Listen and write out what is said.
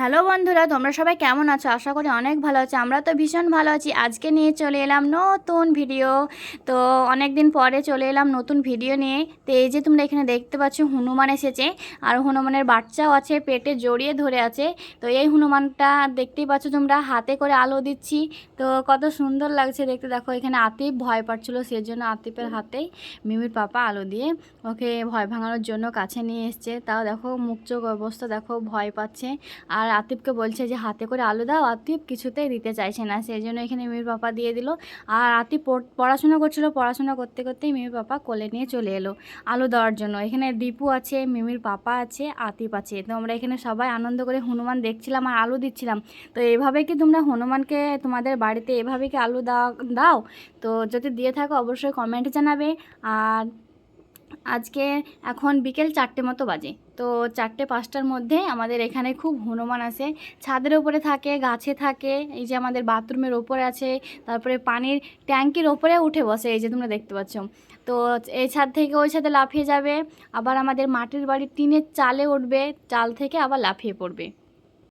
Hello বন্ধুরা, তোমরা সবাই কেমন আছো? আশা করি অনেক ভালো আছো। আমরা তো ভীষণ ভালো আছি। আজকে নিয়ে চলে এলাম নতুন ভিডিও। তো অনেক দিন পরে চলে এলাম নতুন ভিডিও নিয়ে। তো এই যে তোমরা এখানে দেখতে পাচ্ছ, হনুমান এসেছে। আর হনুমানের বাচ্চাও আছে, পেটে জড়িয়ে ধরে আছে। তো এই হনুমানটা দেখতেই পাচ্ছ তোমরা, হাতে করে আলো দিচ্ছি। তো কত সুন্দর লাগছে দেখতে। দেখো, এখানে আতিফ ভয় পাচ্ছিল, সেজন্য আতিফের হাতেই মিমির পাপা আলো দিয়ে ওকে ভয় ভাঙানোর জন্য কাছে নিয়ে এসছে। তাও দেখো মুখ চোখ অবস্থা দেখো, ভয় পাচ্ছে। আর আতিফকে বলছে যে, হাতে করে আলু দাও, আতিফ কিছুতেই দিতে চাইছে না। সেই জন্য এখানে মিমির পাপা দিয়ে দিল। আর আতিফ পড়াশোনা করছিল। পড়াশোনা করতে করতেই মিমির পাপা কোলে নিয়ে চলে এলো আলু দেওয়ার জন্য। এখানে দীপু আছে, মিমির পাপা আছে, আতিফ আছে। তো আমরা এখানে সবাই আনন্দ করে হনুমান দেখছিলাম আর আলু দিচ্ছিলাম। তো এভাবে কি তোমরা হনুমানকে, তোমাদের বাড়িতে এভাবে কি আলু দাও দাও? তো যদি দিয়ে থাকো অবশ্যই কমেন্টে জানাবে। আর আজকে এখন বিকেল চারটে মতো বাজে। তো চারটে পাঁচটার মধ্যে আমাদের এখানে খুব হনুমান আসে। ছাদের ওপরে থাকে, গাছে থাকে, এই যে আমাদের বাথরুমের ওপরে আছে, তারপরে পানির ট্যাঙ্কির ওপরে উঠে বসে, এই যে তোমরা দেখতে পাচ্ছ। তো এই ছাদ থেকে ওই ছাদে লাফিয়ে যাবে, আবার আমাদের মাটির বাড়ির টিনের চালে উঠবে, চাল থেকে আবার লাফিয়ে পড়বে।